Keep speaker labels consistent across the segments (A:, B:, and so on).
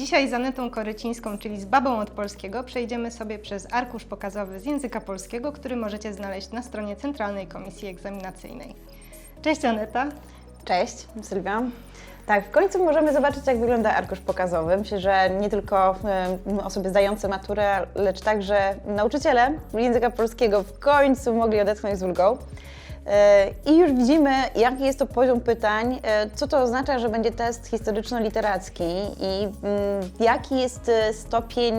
A: Dzisiaj z Anetą Korycińską, czyli z babą od polskiego, przejdziemy sobie przez arkusz pokazowy z języka polskiego, który możecie znaleźć na stronie Centralnej Komisji Egzaminacyjnej. Cześć Aneta.
B: Cześć, Sylwia. Tak, w końcu możemy zobaczyć, jak wygląda arkusz pokazowy. Myślę, że nie tylko osoby zdające maturę, lecz także nauczyciele języka polskiego w końcu mogli odetchnąć z ulgą. E, I już widzimy, jaki jest to poziom pytań, e, co to oznacza, że będzie test historyczno-literacki i mm, jaki jest e, stopień,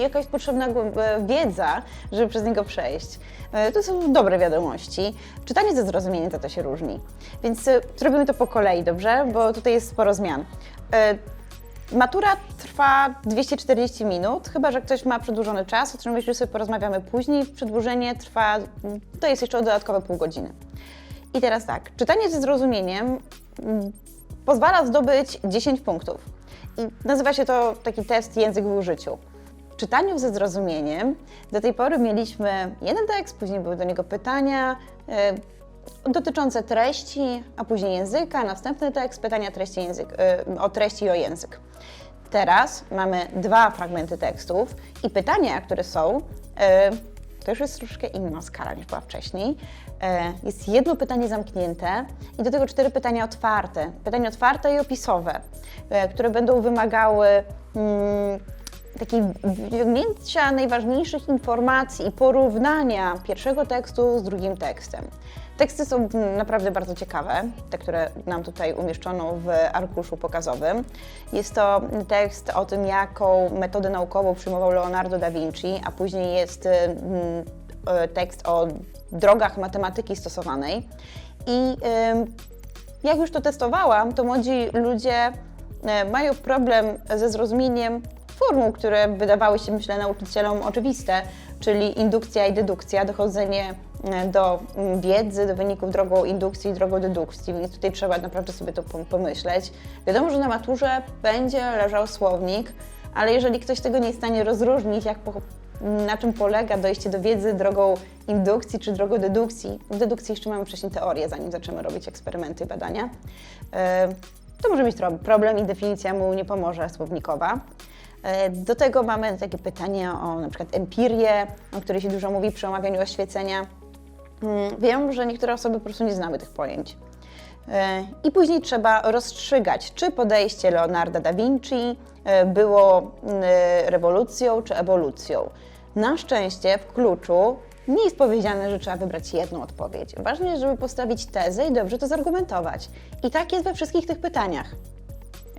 B: jaka jest potrzebna wiedza, żeby przez niego przejść. To są dobre wiadomości. Czytanie ze zrozumieniem to, to się różni. Więc zrobimy to po kolei, dobrze? Bo tutaj jest sporo zmian. Matura trwa 240 minut, chyba że ktoś ma przedłużony czas, o czym myślę sobie porozmawiamy później. Przedłużenie trwa, to jest jeszcze dodatkowe pół godziny. I teraz tak, czytanie ze zrozumieniem mm, pozwala zdobyć 10 punktów. I nazywa się to taki test język w użyciu. W czytaniu ze zrozumieniem do tej pory mieliśmy jeden tekst, później były do niego pytania e, dotyczące treści, a później języka, następny tekst, pytania treści język, e, o treści i o język. Teraz mamy dwa fragmenty tekstów i pytania, które są, e, to już jest troszkę inna skala niż była wcześniej. E, Jest jedno pytanie zamknięte i do tego cztery pytania otwarte. Pytania otwarte i opisowe, które będą wymagały mm, takiej wyciągnięcia najważniejszych informacji i porównania pierwszego tekstu z drugim tekstem. Teksty są naprawdę bardzo ciekawe, te, które nam tutaj umieszczono w arkuszu pokazowym. Jest to tekst o tym, jaką metodę naukową przyjmował Leonardo da Vinci, a później jest mm, e, tekst o drogach matematyki stosowanej. I jak już to testowałam, to młodzi ludzie e, mają problem ze zrozumieniem formuł, które wydawały się, myślę, nauczycielom oczywiste, czyli indukcja i dedukcja, dochodzenie e, do mm, wiedzy, do wyników drogą indukcji i drogą dedukcji, więc tutaj trzeba naprawdę sobie to pom- pomyśleć. Wiadomo, że na maturze będzie leżał słownik, ale jeżeli ktoś tego nie jest w stanie rozróżnić, jak po, na czym polega dojście do wiedzy drogą indukcji czy drogą dedukcji, w dedukcji jeszcze mamy wcześniej teorię, zanim zaczniemy robić eksperymenty i badania, e, to może mieć problem i definicja mu nie pomoże słownikowa. E, Do tego mamy takie pytania o na przykład empirię, o której się dużo mówi przy omawianiu oświecenia. Mm, Wiem, że niektóre osoby po prostu nie znały tych pojęć. E, I później trzeba rozstrzygać, czy podejście Leonarda da Vinci e, było mm, rewolucją czy ewolucją. Na szczęście w kluczu nie jest powiedziane, że trzeba wybrać jedną odpowiedź. Ważne jest, żeby postawić tezę i dobrze to zargumentować. I tak jest we wszystkich tych pytaniach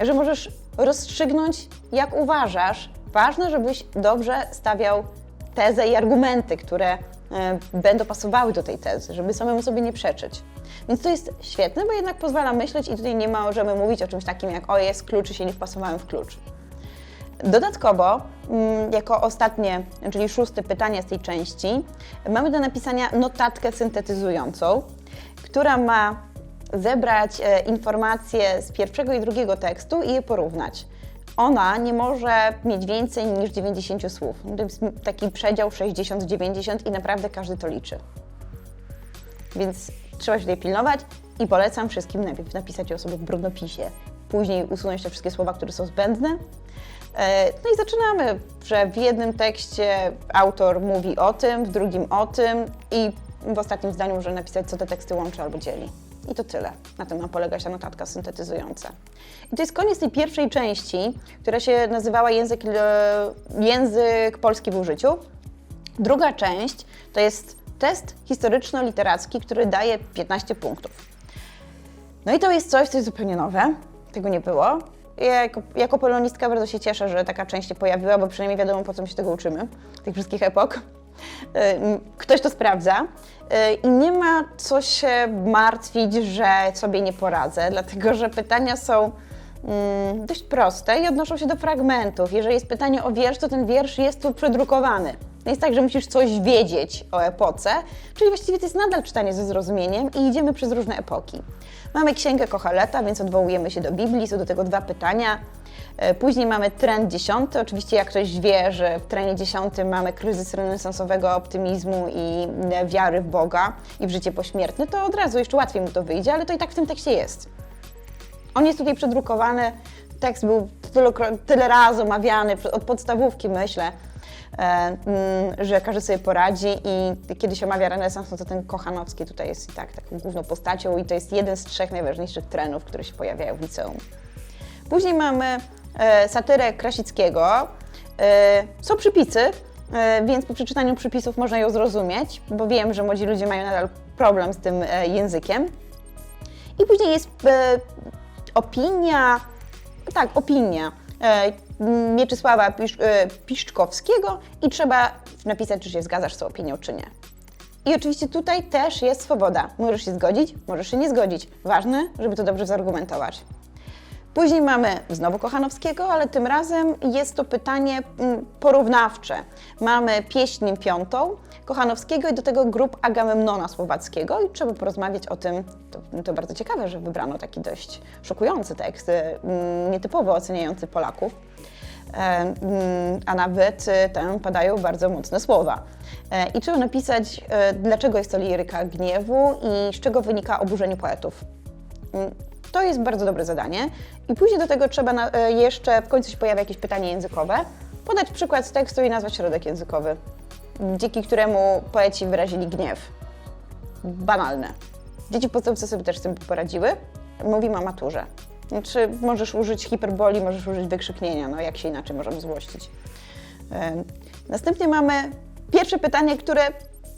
B: że możesz rozstrzygnąć, jak uważasz. Ważne, żebyś dobrze stawiał tezę i argumenty, które e, będą pasowały do tej tezy, żeby samemu sobie nie przeczyć. Więc to jest świetne, bo jednak pozwala myśleć i tutaj nie możemy mówić o czymś takim jak o jest klucz i się nie wpasowałem w klucz. Dodatkowo, mm, jako ostatnie, czyli szóste pytanie z tej części, mamy do napisania notatkę syntetyzującą, która ma zebrać e, informacje z pierwszego i drugiego tekstu i je porównać. Ona nie może mieć więcej niż 90 słów. To jest taki przedział 60-90 i naprawdę każdy to liczy. Więc trzeba się tutaj pilnować i polecam wszystkim najpierw napisać o sobie w brudnopisie, później usunąć te wszystkie słowa, które są zbędne. E, No i zaczynamy, że w jednym tekście autor mówi o tym, w drugim o tym i w ostatnim zdaniu może napisać, co te teksty łączy albo dzieli. I to tyle. Na tym ma polegać ta notatka syntetyzująca. I to jest koniec tej pierwszej części, która się nazywała język, e, język polski w użyciu. Druga część to jest test historyczno-literacki, który daje 15 punktów. No i to jest coś, co jest zupełnie nowe. Tego nie było. Ja jako, jako polonistka bardzo się cieszę, że taka część się pojawiła, bo przynajmniej wiadomo, po co my się tego uczymy, tych wszystkich epok. Y, Ktoś to sprawdza y, i nie ma co się martwić, że sobie nie poradzę, dlatego że pytania są mm, dość proste i odnoszą się do fragmentów. Jeżeli jest pytanie o wiersz, to ten wiersz jest tu przedrukowany. Nie jest tak, że musisz coś wiedzieć o epoce, czyli właściwie to jest nadal czytanie ze zrozumieniem i idziemy przez różne epoki. Mamy księgę Kochaleta, więc odwołujemy się do Biblii, są do tego dwa pytania. E, Później mamy trend dziesiąty. Oczywiście jak ktoś wie, że w trendzie dziesiątym mamy kryzys renesansowego optymizmu i e, wiary w Boga i w życie pośmiertne, to od razu jeszcze łatwiej mu to wyjdzie, ale to i tak w tym tekście jest. On jest tutaj przedrukowany. Tekst był tylokro- tyle razy omawiany, od podstawówki myślę, że każdy sobie poradzi i kiedy się omawia renesans, no to ten Kochanowski tutaj jest i tak taką główną postacią i to jest jeden z trzech najważniejszych trenów, które się pojawiają w liceum. Później mamy e, satyrę Krasickiego. E, są przypisy, e, więc po przeczytaniu przypisów można ją zrozumieć, bo wiem, że młodzi ludzie mają nadal problem z tym e, językiem. I później jest e, opinia, tak, opinia e, Mieczysława Pisz, e, Piszczkowskiego i trzeba napisać, czy się zgadzasz z tą opinią, czy nie. I oczywiście tutaj też jest swoboda. Możesz się zgodzić, możesz się nie zgodzić. Ważne, żeby to dobrze zargumentować. Później mamy znowu Kochanowskiego, ale tym razem jest to pytanie mm, porównawcze. Mamy pieśń piątą Kochanowskiego i do tego grup Agamemnona Słowackiego i trzeba porozmawiać o tym, to, to bardzo ciekawe, że wybrano taki dość szokujący tekst, mm, nietypowo oceniający Polaków. E, mm, a nawet e, tam padają bardzo mocne słowa. E, I trzeba napisać, e, dlaczego jest to liryka gniewu i z czego wynika oburzenie poetów. Mm, To jest bardzo dobre zadanie. I później do tego trzeba jeszcze, w końcu się pojawia jakieś pytanie językowe, podać przykład z tekstu i nazwać środek językowy, dzięki któremu poeci wyrazili gniew. Banalne. Dzieci w sobie też z tym poradziły. Mówimy o maturze. Znaczy, możesz użyć hiperboli, możesz użyć wykrzyknienia, no jak się inaczej możemy złościć. Następnie mamy pierwsze pytanie, które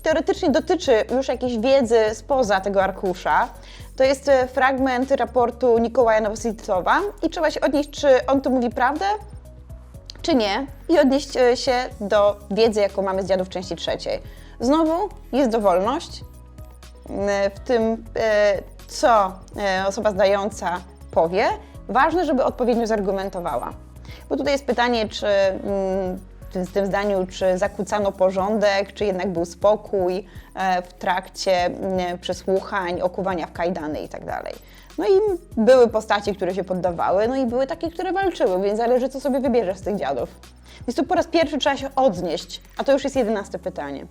B: teoretycznie dotyczy już jakiejś wiedzy spoza tego arkusza. To jest e, fragment raportu Nikołaja Nowositowa i trzeba się odnieść, czy on tu mówi prawdę, czy nie, i odnieść e, się do wiedzy, jaką mamy z dziadów części trzeciej. Znowu jest dowolność w tym, e, co osoba zdająca Ważne, żeby odpowiednio zargumentowała. Bo tutaj jest pytanie, czy mm, w tym zdaniu, czy zakłócano porządek, czy jednak był spokój e, w trakcie mm, przesłuchań, okuwania w kajdany tak dalej. No i były postaci, które się poddawały, no i były takie, które walczyły, więc zależy, co sobie wybierzesz z tych dziadów. Więc tu po raz pierwszy trzeba się odnieść, a to już jest jedenaste pytanie.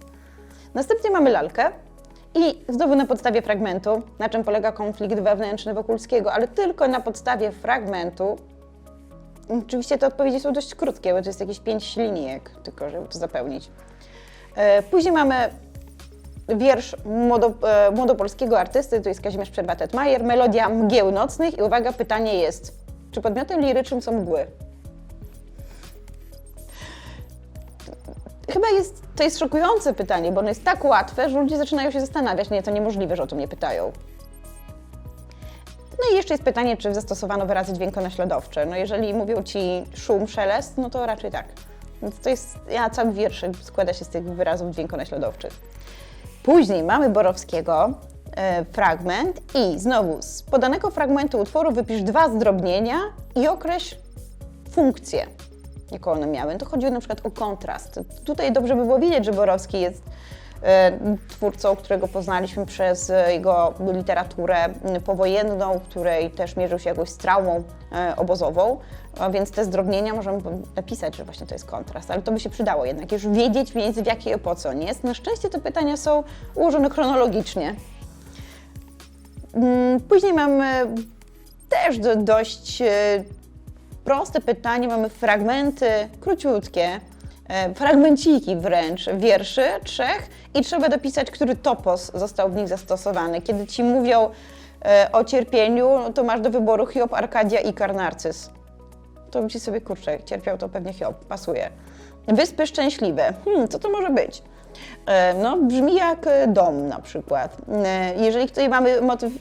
B: Następnie mamy lalkę i znowu na podstawie fragmentu, na czym polega konflikt wewnętrzny Wokulskiego, ale tylko na podstawie fragmentu. Oczywiście te odpowiedzi są dość krótkie, bo to jest jakieś pięć linijek, tylko żeby to zapełnić. E, Później mamy wiersz młodo, e, młodopolskiego artysty, to jest Kazimierz Przerwatet-Majer, melodia mgieł nocnych i uwaga, pytanie jest, czy podmiotem lirycznym są mgły? Chyba jest, to jest szokujące pytanie, bo ono jest tak łatwe, że ludzie zaczynają się zastanawiać, nie, to niemożliwe, że o to mnie pytają. No i jeszcze jest pytanie, czy zastosowano wyrazy dźwiękonaśladowcze. No jeżeli mówią Ci szum, szelest, no to raczej tak. Więc to jest, ja cały wiersz składa się z tych wyrazów dźwiękonaśladowczych. Później mamy Borowskiego, e, fragment i znowu z podanego fragmentu utworu wypisz dwa zdrobnienia i określ funkcję, jaką one miały. To chodziło na przykład o kontrast. Tutaj dobrze by było wiedzieć, że Borowski jest e, twórcą, którego poznaliśmy przez e, jego literaturę powojenną, której też mierzył się jakoś z traumą e, obozową, a więc te zdrobnienia możemy napisać, że właśnie to jest kontrast, ale to by się przydało jednak już wiedzieć mniej więcej w jakiej epoce on jest. Na szczęście te pytania są ułożone chronologicznie. Mm, Później mamy też do, dość proste pytanie, mamy fragmenty króciutkie, e, fragmenciki wręcz wierszy trzech i trzeba dopisać, który topos został w nich zastosowany. Kiedy ci mówią e, o cierpieniu, no to masz do wyboru Hiob, Arkadia i Karnarcys. To myśli sobie, kurczę, cierpiał to pewnie Hiob, pasuje. Wyspy Szczęśliwe, hmm, co to może być? E, No, brzmi jak dom na przykład. Jeżeli tutaj mamy motyw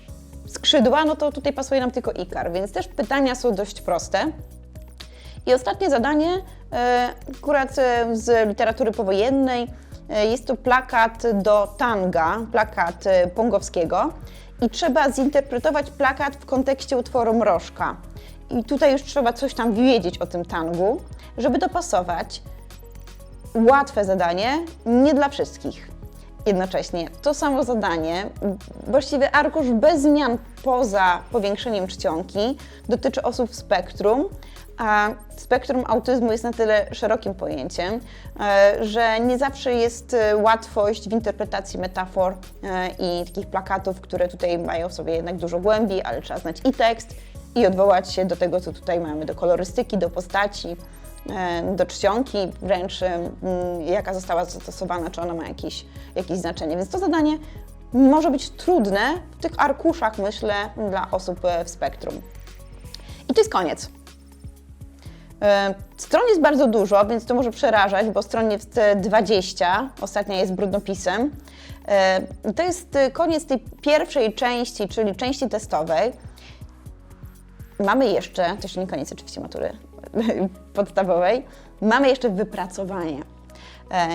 B: skrzydła, no to tutaj pasuje nam tylko Ikar, więc też pytania są dość proste. I ostatnie zadanie, e, akurat e, z literatury powojennej, e, jest to plakat do tanga, plakat Pongowskiego i trzeba zinterpretować plakat w kontekście utworu Mrożka. I tutaj już trzeba coś tam wiedzieć o tym tangu, żeby dopasować. Łatwe zadanie, nie dla wszystkich. Jednocześnie to samo zadanie, właściwie arkusz bez zmian poza powiększeniem czcionki, dotyczy osób w spektrum, a spektrum autyzmu jest na tyle szerokim pojęciem, e, że nie zawsze jest e, łatwość w interpretacji metafor e, i takich plakatów, które tutaj mają w sobie jednak dużo głębi, ale trzeba znać i tekst, i odwołać się do tego, co tutaj mamy, do kolorystyki, do postaci, do czcionki, wręcz jaka została zastosowana, czy ona ma jakieś, jakieś znaczenie. Więc to zadanie może być trudne w tych arkuszach, myślę, dla osób w spektrum. I to jest koniec. E, Stron jest bardzo dużo, więc to może przerażać, bo stron jest e, 20, ostatnia jest brudnopisem. E, To jest e, koniec tej pierwszej części, czyli części testowej. Mamy jeszcze, to jeszcze nie koniec oczywiście matury podstawowej, mamy jeszcze wypracowanie. E,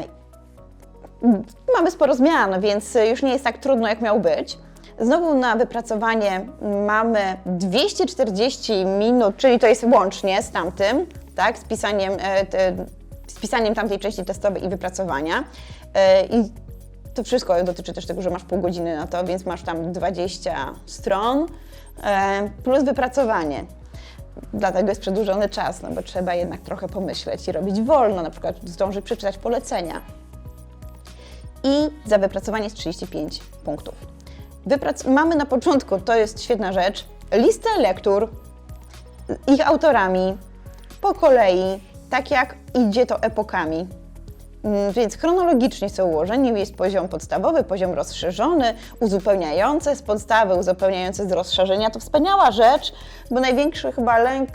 B: Mamy sporo zmian, więc już nie jest tak trudno, jak miał być. Znowu na wypracowanie mamy 240 minut, czyli to jest łącznie z tamtym, tak, z pisaniem, e, z pisaniem tamtej części testowej i wypracowania. E, I to wszystko dotyczy też tego, że masz pół godziny na to, więc masz tam 20 stron e, plus wypracowanie. Dlatego jest przedłużony czas, no bo trzeba jednak trochę pomyśleć i robić wolno, na przykład zdążyć przeczytać polecenia i za wypracowanie jest 35 punktów. Wyprac- mamy na początku, to jest świetna rzecz, listę lektur, ich autorami, po kolei, tak jak idzie to epokami. Mm, Więc chronologicznie są ułożeni, jest poziom podstawowy, poziom rozszerzony, uzupełniający z podstawy, uzupełniający z rozszerzenia. To wspaniała rzecz, bo największy chyba lęk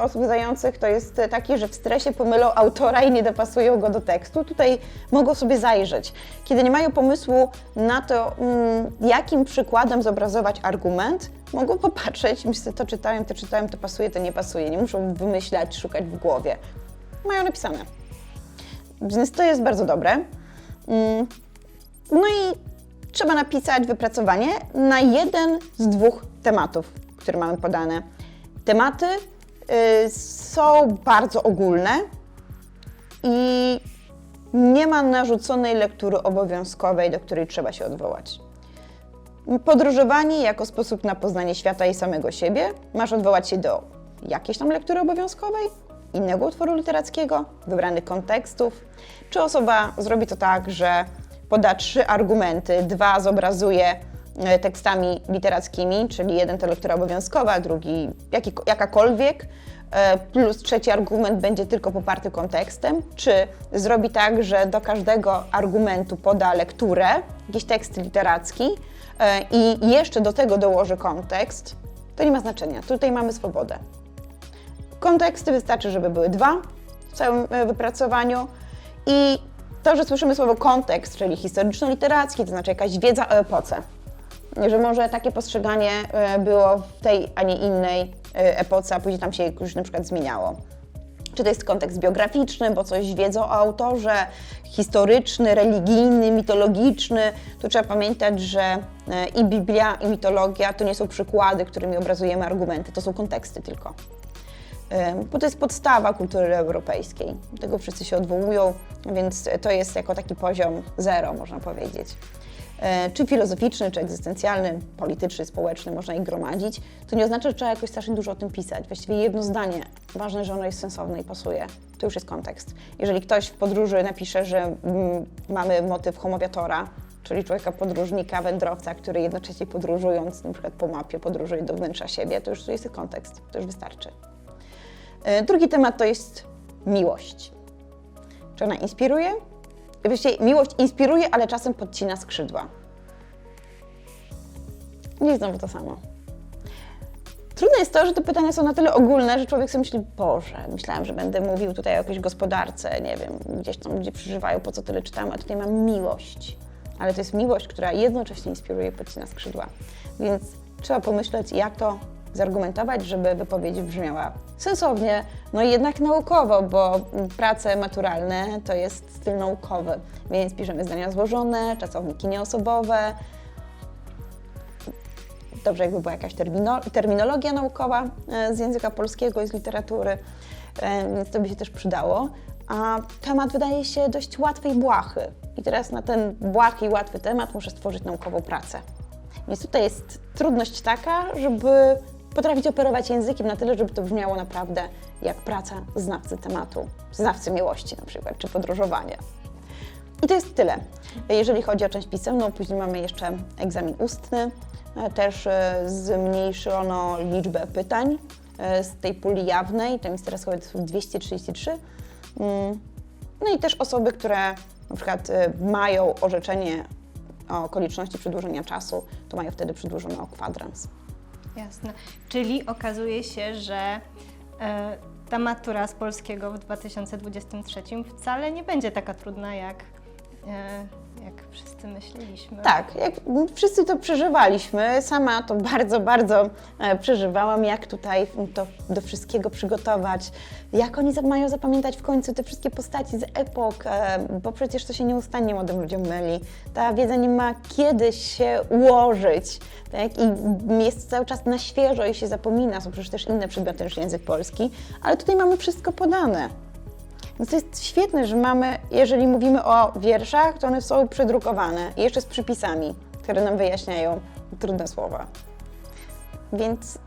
B: osób zających to jest taki, że w stresie pomylą autora i nie dopasują go do tekstu. Tutaj mogą sobie zajrzeć. Kiedy nie mają pomysłu na to, mm, jakim przykładem zobrazować argument, mogą popatrzeć, myślę, to czytałem, to czytałem, to pasuje, to nie pasuje. Nie muszą wymyślać, szukać w głowie. Mają napisane. Więc to jest bardzo dobre. Mm, No i trzeba napisać wypracowanie na jeden z dwóch tematów, które mamy podane. Tematy y, są bardzo ogólne i nie ma narzuconej lektury obowiązkowej, do której trzeba się odwołać. Podróżowanie jako sposób na poznanie świata i samego siebie. Masz odwołać się do jakiejś tam lektury obowiązkowej, innego utworu literackiego, wybranych kontekstów. Czy osoba zrobi to tak, że poda trzy argumenty, dwa zobrazuje e, tekstami literackimi, czyli jeden to lektura obowiązkowa, drugi jaki, jakakolwiek, e, plus trzeci argument będzie tylko poparty kontekstem, czy zrobi tak, że do każdego argumentu poda lekturę, jakiś tekst literacki e, i jeszcze do tego dołoży kontekst, to nie ma znaczenia. Tutaj mamy swobodę. Konteksty wystarczy, żeby były dwa w całym e, wypracowaniu i to, że słyszymy słowo kontekst, czyli historyczno-literacki, to znaczy jakaś wiedza o epoce. Że może takie postrzeganie e, było w tej, a nie innej e, epoce, a później tam się już na przykład zmieniało. Czy to jest kontekst biograficzny, bo coś wiedzą o autorze, historyczny, religijny, mitologiczny. Tu trzeba pamiętać, że i Biblia, i mitologia to nie są przykłady, którymi obrazujemy argumenty, to są konteksty tylko. Bo to jest podstawa kultury europejskiej. Do tego wszyscy się odwołują, więc to jest jako taki poziom zero, można powiedzieć. E, Czy filozoficzny, czy egzystencjalny, polityczny, społeczny, można ich gromadzić. To nie oznacza, że trzeba jakoś strasznie dużo o tym pisać. Właściwie jedno zdanie. Ważne, że ono jest sensowne i pasuje. To już jest kontekst. Jeżeli ktoś w podróży napisze, że mm, mamy motyw homowiatora, czyli człowieka podróżnika, wędrowca, który jednocześnie podróżując, przykład po mapie, podróżuje do wnętrza siebie, to już jest kontekst. To już wystarczy. E, Drugi temat to jest miłość. Czy ona inspiruje? Właściwie miłość inspiruje, ale czasem podcina skrzydła. Nie znowu to samo. Trudne jest to, że te pytania są na tyle ogólne, że człowiek sobie myśli, Boże, myślałem, że będę mówił tutaj o jakiejś gospodarce, nie wiem, gdzieś tam ludzie przeżywają, po co tyle czytam, a tutaj mam miłość. Ale to jest miłość, która jednocześnie inspiruje podcina skrzydła. Więc trzeba pomyśleć, jak to zargumentować, żeby wypowiedź brzmiała sensownie, no i jednak naukowo, bo prace maturalne to jest styl naukowy, więc piszemy zdania złożone, czasowniki nieosobowe. Dobrze, jakby była jakaś termino terminologia naukowa e, z języka polskiego i z literatury, e, więc to by się też przydało. A temat wydaje się dość łatwy i błahy. I teraz na ten błahy i łatwy temat muszę stworzyć naukową pracę. Więc tutaj jest trudność taka, żeby potrafić operować językiem na tyle, żeby to brzmiało naprawdę jak praca znawcy tematu, znawcy miłości na przykład, czy podróżowania. I to jest tyle. Jeżeli chodzi o część pisemną, później mamy jeszcze egzamin ustny. E, Też e, zmniejszono liczbę pytań e, z tej puli jawnej, tam jest teraz chyba 233. Mm, No i też osoby, które na przykład mają orzeczenie o okoliczności przedłużenia czasu, to mają wtedy przedłużone o kwadrans.
A: Jasne. Czyli okazuje się, że e, ta matura z polskiego w 2023 wcale nie będzie taka trudna, jak, e, jak wszyscy myśleliśmy.
B: Tak, jak wszyscy to przeżywaliśmy, sama to bardzo, bardzo e, przeżywałam, jak tutaj to do wszystkiego przygotować, jak oni mają zapamiętać w końcu te wszystkie postaci z epok, e, bo przecież to się nieustannie młodym ludziom myli. Ta wiedza nie ma kiedy się ułożyć, tak? I jest cały czas na świeżo i się zapomina, są przecież też inne przedmioty niż język polski, ale tutaj mamy wszystko podane. Więc to jest świetne, że mamy, jeżeli mówimy o wierszach, to one są przedrukowane i jeszcze z przypisami, które nam wyjaśniają trudne słowa. Więc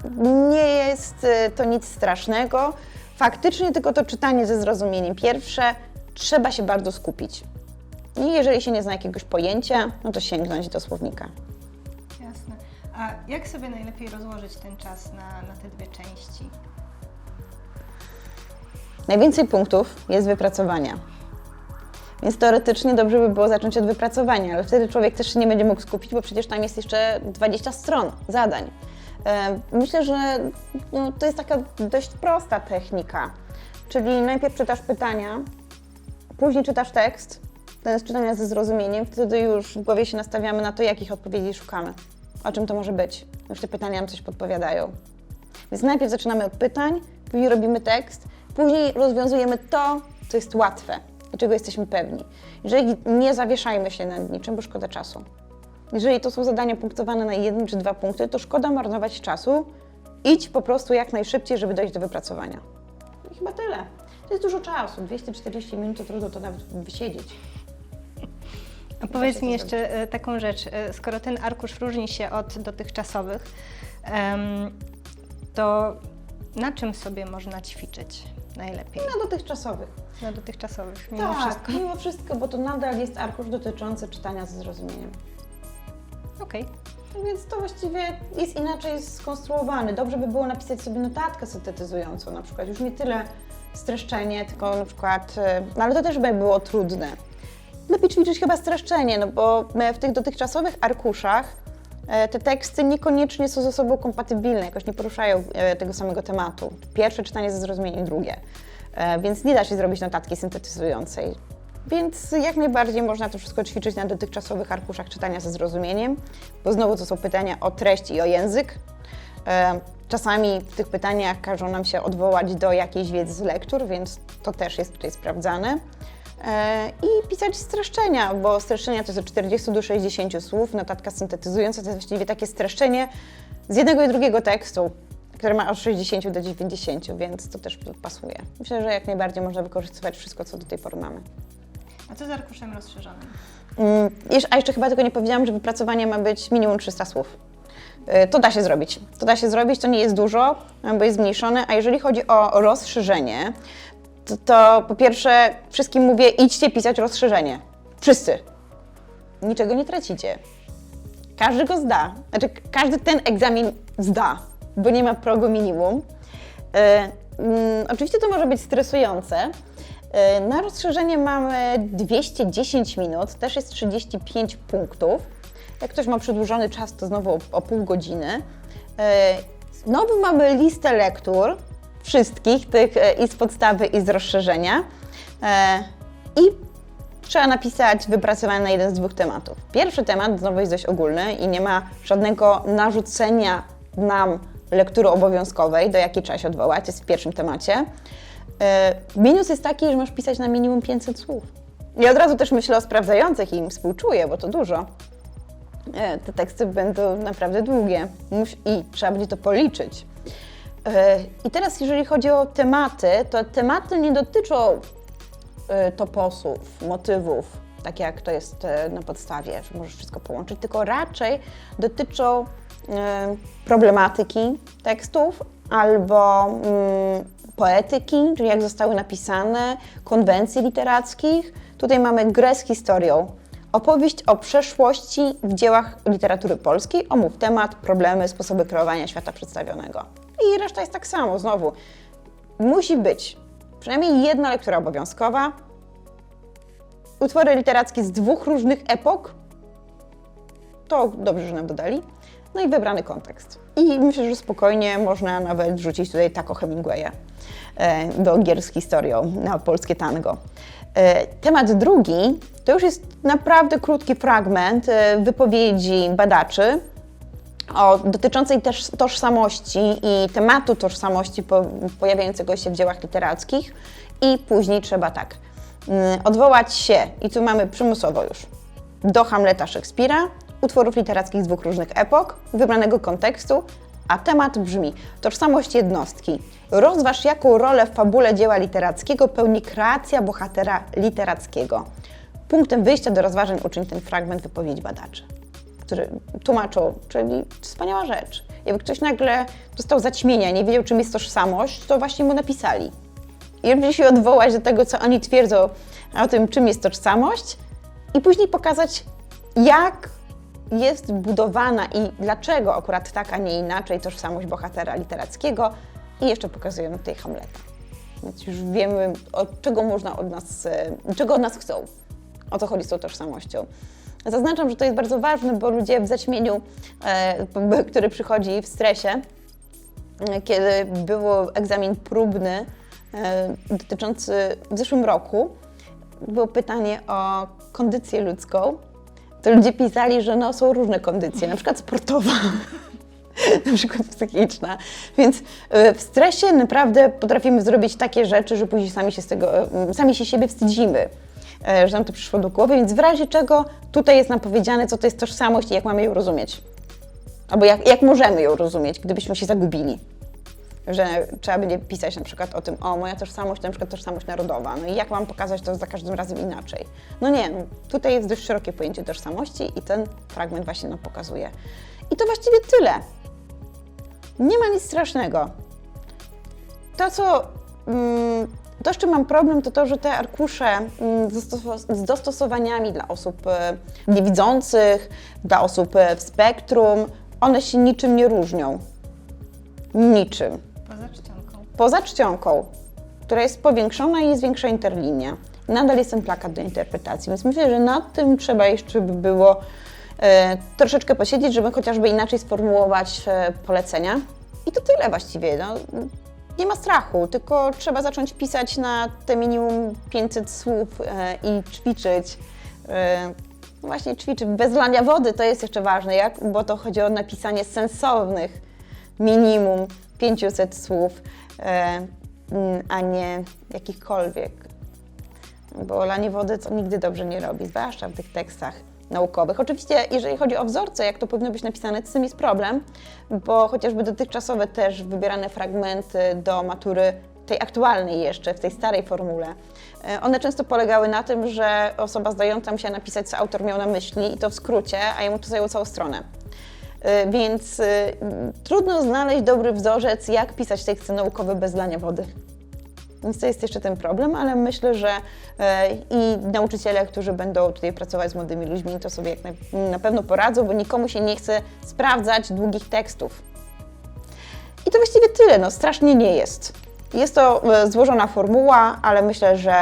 B: nie jest y, to nic strasznego. Faktycznie tylko to czytanie ze zrozumieniem pierwsze, trzeba się bardzo skupić. I jeżeli się nie zna jakiegoś pojęcia, no to sięgnąć do słownika.
A: Jasne. A jak sobie najlepiej rozłożyć ten czas na, na te dwie części?
B: Najwięcej punktów jest wypracowania. Więc teoretycznie dobrze by było zacząć od wypracowania, ale wtedy człowiek też się nie będzie mógł skupić, bo przecież tam jest jeszcze 20 stron zadań. E, Myślę, że no, to jest taka dość prosta technika. Czyli najpierw czytasz pytania, później czytasz tekst, ten jest czytania ze zrozumieniem, wtedy już w głowie się nastawiamy na to, jakich odpowiedzi szukamy. O czym to może być? Już te pytania nam coś podpowiadają. Więc najpierw zaczynamy od pytań, później robimy tekst, później rozwiązujemy to, co jest łatwe i czego jesteśmy pewni. Jeżeli nie zawieszajmy się nad niczym, bo szkoda czasu. Jeżeli to są zadania punktowane na jeden czy dwa punkty, to szkoda marnować czasu. Idź po prostu jak najszybciej, żeby dojść do wypracowania. I chyba tyle. To jest dużo czasu. 240 minut to trudno to nawet wysiedzieć.
A: A powiedz mi
B: zrobić.
A: jeszcze e, taką rzecz. E, Skoro ten arkusz różni się od dotychczasowych, to na czym sobie można ćwiczyć najlepiej?
B: Na dotychczasowych.
A: Na dotychczasowych, mimo
B: tak,
A: wszystko.
B: mimo wszystko, bo to nadal jest arkusz dotyczący czytania ze zrozumieniem.
A: Okej.
B: Więc to właściwie jest inaczej skonstruowany. Dobrze by było napisać sobie notatkę syntetyzującą, na przykład już nie tyle streszczenie, tylko na przykład, e, no ale to też by było trudne. Lepiej ćwiczyć chyba streszczenie, no bo w tych dotychczasowych arkuszach te teksty niekoniecznie są ze sobą kompatybilne, jakoś nie poruszają e, tego samego tematu. Pierwsze czytanie ze zrozumieniem, drugie. E, Więc nie da się zrobić notatki syntetyzującej. Więc jak najbardziej można to wszystko ćwiczyć na dotychczasowych arkuszach czytania ze zrozumieniem, bo znowu to są pytania o treść i o język. E, Czasami w tych pytaniach każą nam się odwołać do jakiejś wiedzy z lektur, więc to też jest tutaj sprawdzane. E, I pisać streszczenia, bo streszczenia to jest od 40 do 60 słów, notatka syntetyzująca to jest właściwie takie streszczenie z jednego i drugiego tekstu, które ma od 60 do 90, więc to też pasuje. Myślę, że jak najbardziej można wykorzystywać wszystko, co do tej pory mamy.
A: A co z arkuszem rozszerzonym?
B: Mm, A jeszcze chyba tego nie powiedziałam, że wypracowanie ma być minimum 300 słów. Y, To da się zrobić. To da się zrobić, to nie jest dużo, bo jest zmniejszone. A jeżeli chodzi o rozszerzenie, to, to po pierwsze wszystkim mówię, idźcie pisać rozszerzenie. Wszyscy. Niczego nie tracicie. Każdy go zda. Znaczy, każdy ten egzamin zda, bo nie ma progu minimum. E, mm, oczywiście to może być stresujące. E, na rozszerzenie mamy 210 minut, też jest 35 punktów. Jak ktoś ma przedłużony czas, to znowu o, o pół godziny. E, znowu mamy listę lektur, wszystkich tych e, i z podstawy, i z rozszerzenia. E, I trzeba napisać wypracowane na jeden z dwóch tematów. Pierwszy temat znowu jest dość ogólny i nie ma żadnego narzucenia nam lektury obowiązkowej, do jakiej trzeba się odwołać, jest w pierwszym temacie. E, Minus jest taki, że masz pisać na minimum 500 słów. I od razu też myślę o sprawdzających i im współczuję, bo to dużo. Te teksty będą naprawdę długie i trzeba będzie to policzyć. E, I teraz, jeżeli chodzi o tematy, to tematy nie dotyczą e, toposów, motywów, tak jak to jest e, na podstawie, że możesz wszystko połączyć, tylko raczej dotyczą problematyki tekstów albo mm, poetyki, czyli jak zostały napisane, konwencji literackich. Tu Tutaj mamy grę z historią. Opowieść o przeszłości w dziełach literatury polskiej. Omów temat, problemy, sposoby kreowania świata przedstawionego. I reszta jest tak samo, znowu. Musi być przynajmniej jedna lektura obowiązkowa, utwory literackie z dwóch różnych epok. To dobrze, że nam dodali. No i wybrany kontekst. I myślę, że spokojnie można nawet wrzucić tutaj tako Hemingwaya e, do gier z historią na polskie tango. E, Temat drugi to już jest naprawdę krótki fragment e, wypowiedzi badaczy o, dotyczącej też tożsamości i tematu tożsamości po, pojawiającego się w dziełach literackich. I później trzeba tak, mm, odwołać się, i tu mamy przymusowo już, do Hamleta Szekspira, utworów literackich z dwóch różnych epok, wybranego kontekstu, a temat brzmi tożsamość jednostki. Rozważ, jaką rolę w fabule dzieła literackiego pełni kreacja bohatera literackiego. Punktem wyjścia do rozważań uczyń ten fragment wypowiedzi badaczy który tłumaczą, czyli wspaniała rzecz. Jakby ktoś nagle dostał zaćmienia, nie wiedział, czym jest tożsamość, to właśnie mu napisali. I żeby się odwołać do tego, co oni twierdzą o tym, czym jest tożsamość, i później pokazać, jak jest budowana i dlaczego akurat tak, a nie inaczej tożsamość bohatera literackiego, i jeszcze pokazują tutaj Hamleta. Więc już wiemy, od czego można od nas, e, czego od nas chcą, o co chodzi z tą tożsamością. Zaznaczam, że to jest bardzo ważne, bo ludzie w zaćmieniu, e, który przychodzi w stresie, e, kiedy był egzamin próbny e, dotyczący w zeszłym roku, było pytanie o kondycję ludzką, to ludzie pisali, że no, są różne kondycje, na przykład sportowa. na przykład psychiczna. Więc w stresie naprawdę potrafimy zrobić takie rzeczy, że później sami się z tego, sami się siebie wstydzimy, że nam to przyszło do głowy, więc w razie czego tutaj jest nam powiedziane, co to jest tożsamość i jak mamy ją rozumieć. Albo jak, jak możemy ją rozumieć, gdybyśmy się zagubili. Że trzeba będzie pisać na przykład o tym, o moja tożsamość to na przykład tożsamość narodowa, no i jak mam pokazać to za każdym razem inaczej. No nie, tutaj jest dość szerokie pojęcie tożsamości i ten fragment właśnie nam pokazuje. I to właściwie tyle. Nie ma nic strasznego. To, co. mm, To, z czym mam problem, to to, że te arkusze mm, z dostos- z dostosowaniami dla osób e, niewidzących, dla osób e, w spektrum, one się niczym nie różnią. Niczym.
A: Poza czcionką.
B: Poza czcionką, która jest powiększona i jest większa interlinia. Nadal jest ten plakat do interpretacji, więc myślę, że nad tym trzeba jeszcze by było e, troszeczkę posiedzieć, żeby chociażby inaczej sformułować e, polecenia. I to tyle właściwie. No. Nie ma strachu, tylko trzeba zacząć pisać na te minimum 500 słów e, i ćwiczyć. E, no właśnie ćwiczyć bez lania wody, to jest jeszcze ważne, jak? bo to chodzi o napisanie sensownych minimum 500 słów, e, mm, a nie jakichkolwiek. Bo lanie wody to nigdy dobrze nie robi, zwłaszcza w tych tekstach naukowych. Oczywiście, jeżeli chodzi o wzorce, jak to powinno być napisane, z tym jest problem, bo chociażby dotychczasowe też wybierane fragmenty do matury tej aktualnej jeszcze, w tej starej formule, e, one często polegały na tym, że osoba zdająca musiała napisać, co autor miał na myśli i to w skrócie, a jemu to zajęło całą stronę. Y, Więc m, trudno znaleźć dobry wzorzec, jak pisać teksty naukowe bez lania wody. Więc to jest jeszcze ten problem, ale myślę, że e, i nauczyciele, którzy będą tutaj pracować z młodymi ludźmi, to sobie na, pewno poradzą, bo nikomu się nie chce sprawdzać długich tekstów. I to właściwie tyle, no strasznie nie jest. Jest to e, złożona formuła, ale myślę, że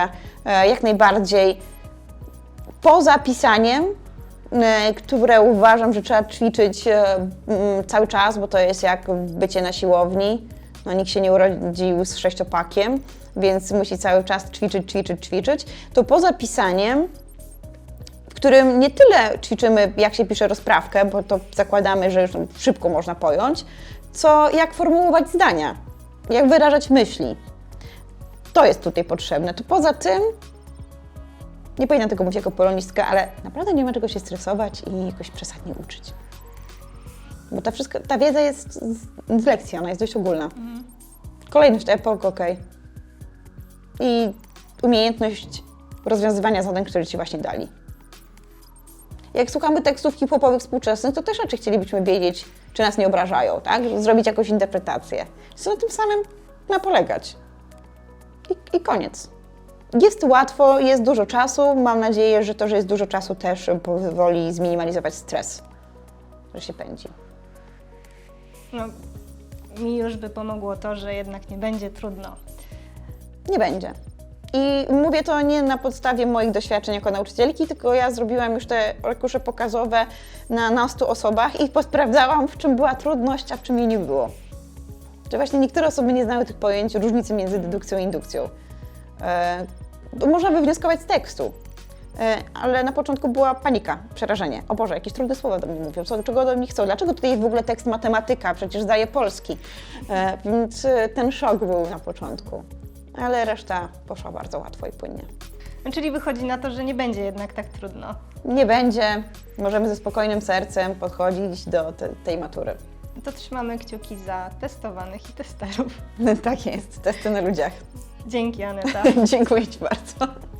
B: e, jak najbardziej poza pisaniem, które uważam, że trzeba ćwiczyć cały czas, bo to jest jak bycie na siłowni. No, nikt się nie urodził z sześciopakiem, więc musi cały czas ćwiczyć, ćwiczyć, ćwiczyć. To poza pisaniem, w którym nie tyle ćwiczymy, jak się pisze rozprawkę, bo to zakładamy, że już szybko można pojąć, co jak formułować zdania, jak wyrażać myśli. To jest tutaj potrzebne. To poza tym nie powinnam tego mówić jako polonistka, ale naprawdę nie ma czego się stresować i jakoś przesadnie uczyć. Bo ta, wszystko, ta wiedza jest z, z lekcji, ona jest dość ogólna. Kolejność epok, ok. I umiejętność rozwiązywania zadań, które Ci właśnie dali. Jak słuchamy tekstów hip-hopowych współczesnych, to też raczej chcielibyśmy wiedzieć, czy nas nie obrażają, tak? Zrobić jakąś interpretację. Co na tym samym ma polegać. I, I koniec. Jest łatwo, jest dużo czasu. Mam nadzieję, że to, że jest dużo czasu też powoli zminimalizować stres, że się pędzi.
A: No, mi już by pomogło to, że jednak nie będzie trudno.
B: Nie będzie. I mówię to nie na podstawie moich doświadczeń jako nauczycielki, tylko ja zrobiłam już te arkusze pokazowe na nastu osobach i posprawdzałam, w czym była trudność, a w czym jej nie było. Że właśnie niektóre osoby nie znały tych pojęć różnicy między dedukcją i indukcją. E, to można wywnioskować z tekstu. E, ale na początku była panika, przerażenie. O Boże, jakieś trudne słowa do mnie mówią, co, czego do mnie chcą, dlaczego tutaj jest w ogóle tekst matematyka, przecież zdaje polski. E, więc ten szok był na początku, ale reszta poszła bardzo łatwo i płynnie.
A: Czyli wychodzi na to, że nie będzie jednak tak trudno.
B: Nie będzie, możemy ze spokojnym sercem podchodzić do te, tej matury.
A: To trzymamy kciuki za testowanych i testerów.
B: tak jest, testy na ludziach.
A: Dzięki Aneta.
B: Dziękuję Ci bardzo.